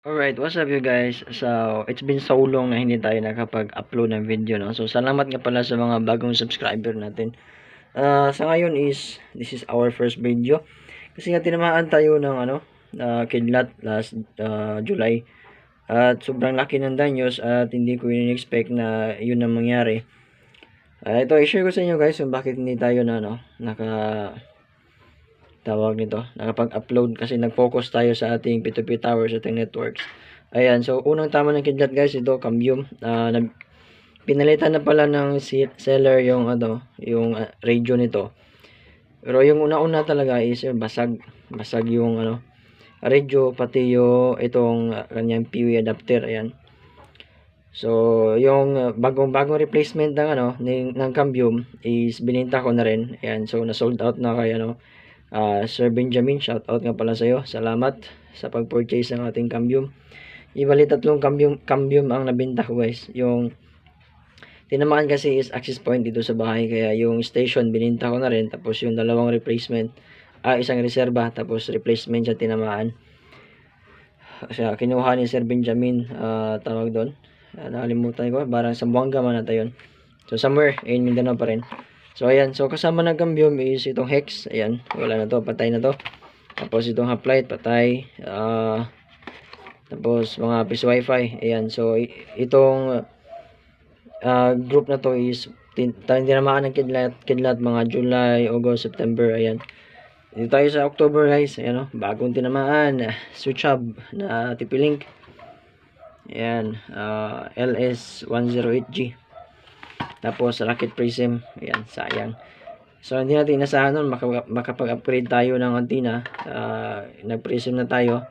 Alright, what's up you guys? So, it's been so long na hindi tayo nakapag-upload ng video, no? So, salamat nga pala sa mga bagong subscriber natin. Ah, sa ngayon is, this is our first video. Kasi nga tinamaan tayo ng ano, uh, kidlat last ah, July. At sobrang laki ng danyos at hindi ko in-expect na yun ang mangyari. Ah, ito, i-share ko sa inyo guys kung bakit hindi tayo na, no, naka tawag nito, nakapag-upload kasi nag-focus tayo sa ating P2P towers, ating networks. Ayan, so unang tama ng kidlat guys, ito, Cambium. Uh, nag, pinalitan na pala ng seller yung ano, yung uh, radio nito. Pero yung una-una talaga is yung basag, basag yung ano, radio pati yung itong uh, kanyang PUE adapter, ayan. So, yung bagong-bagong replacement ng ano, ng, ng Cambium is bininta ko na rin. Ayan, so na-sold out na kay ano, Uh, Sir Benjamin, shout out nga pala sa iyo. Salamat sa pag-purchase ng ating cambium. Ibali tatlong cambium, cambium ang nabenta ko guys. Yung tinamaan kasi is access point dito sa bahay. Kaya yung station bininta ko na rin. Tapos yung dalawang replacement, ah, isang reserva. Tapos replacement siya tinamaan. Siya, kinuha ni Sir Benjamin, uh, tawag doon. Uh, nakalimutan ko, parang sa Buanga man natin yun. So somewhere in Mindanao pa rin. So, ayan. So, kasama ng cambium is itong hex. Ayan. Wala na to. Patay na to. Tapos, itong hoplite. Patay. Uh, tapos, mga piece wifi. Ayan. So, itong uh, group na to is tinamaan ng kidlat, kidlat mga July, August, September. Ayan. Dito tayo sa October guys. Ayan o. Bagong tinamaan. Switch hub na TP-Link. Ayan. Uh, LS108G. Tapos, rocket prism. Ayan, sayang. So, hindi natin inasahan nun. makapag-upgrade tayo ng antenna. Uh, Nag-prism na tayo.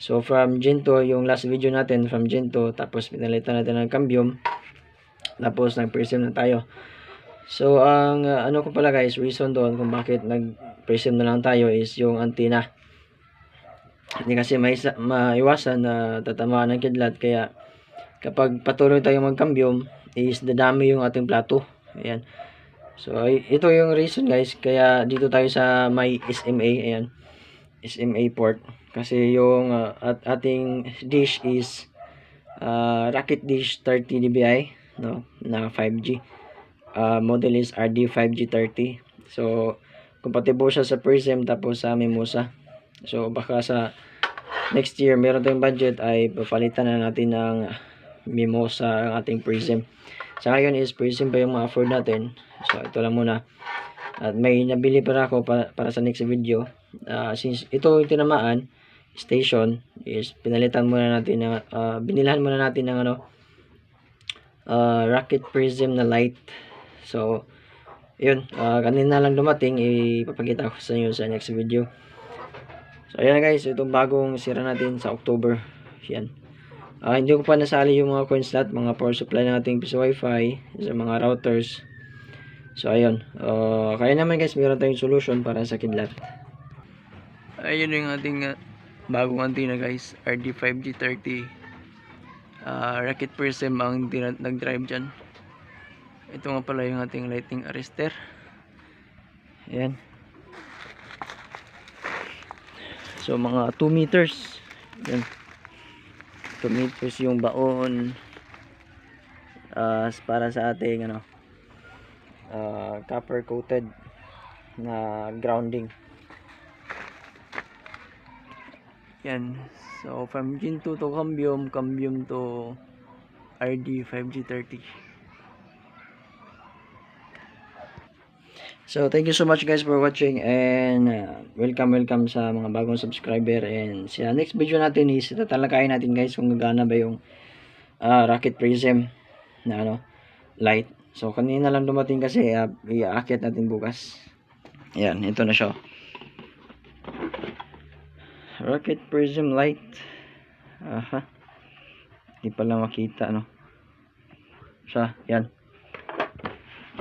So, from Gen 2, yung last video natin, from Gen 2, tapos pinalitan natin ng cambium. Tapos, nag-prism na tayo. So, ang uh, ano ko pala guys, reason doon kung bakit nag-prism na lang tayo is yung antenna. Hindi kasi maiwasan na tatamaan ng kidlat. Kaya, kapag patuloy tayo mag-cambium, is dadami yung ating plato. Ayan. So, ito yung reason guys. Kaya dito tayo sa may SMA. Ayan. SMA port. Kasi yung uh, at ating dish is uh, Rocket Dish 30 dBi. No? Na 5G. Uh, model is RD5G30. So, compatible siya sa Prism tapos sa Mimosa. So, baka sa next year meron tayong budget ay papalitan na natin ng Mimosa ang ating Prism. Sa ngayon is prism pa yung ma-afford natin. So ito lang muna. At may nabili para ako para, para sa next video. Uh, since ito yung tinamaan, station, is pinalitan muna natin ng, uh, binilhan muna natin ng ano, uh, rocket prism na light. So, yun, uh, kanina lang dumating, ipapakita ko sa inyo sa next video. So, ayan guys, itong bagong sira natin sa October. Yan. Uh, hindi ko pa nasali yung mga coin slot, mga power supply ng ating piso wifi sa mga routers. So ayun. Uh, kaya naman guys, meron tayong solution para sa kidlat. Ayun yung ating uh, bagong antenna guys, RD5G30. Uh, rocket prism ang nag-drive dyan. Ito nga pala yung ating lighting arrestor. Ayan. So mga 2 meters. Ayan. 2 meters yung baon. Uh, para sa ating ano uh, copper coated na grounding. Yan. So from Gen 2 to Cambium Cambium to RD 5G30 So, thank you so much guys for watching and uh, welcome welcome sa mga bagong subscriber and sa next video natin is tatalakayin natin guys kung gagana ba yung uh, rocket prism na ano, light. So, kanina lang dumating kasi uh, iaakit natin bukas. Yan, ito na siya. Rocket prism light. Aha. Hindi pala makita no. Siya, yan.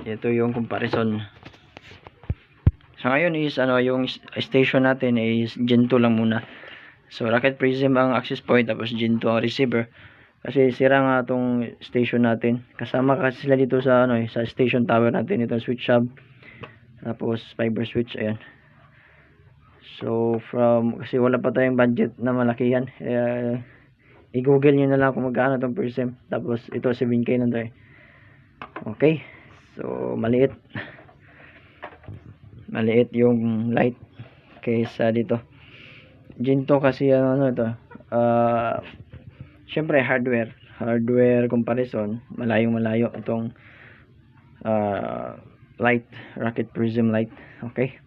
Ito yung comparison. So ngayon is ano yung station natin is Gen 2 lang muna. So Rocket Prism ang access point tapos Gen 2 ang receiver. Kasi sira nga tong station natin. Kasama kasi sila dito sa ano eh, sa station tower natin itong switch hub. Tapos fiber switch ayan. So, from, kasi wala pa tayong budget na malakihan. Eh, i-google nyo na lang kung magkano itong prism. Tapos, ito 7K na tayo. Okay. So, maliit. Maliit yung light kaysa dito. Ginto kasi ano, ano ito. Ah, syempre hardware. Hardware comparison, malayong malayo itong ah, light, rocket prism light. Okay.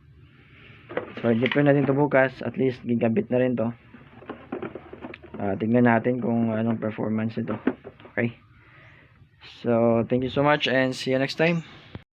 So, i-prepare natin to bukas. At least, gigabit na rin to. Ah, tignan natin kung anong performance nito. Okay. So, thank you so much and see you next time.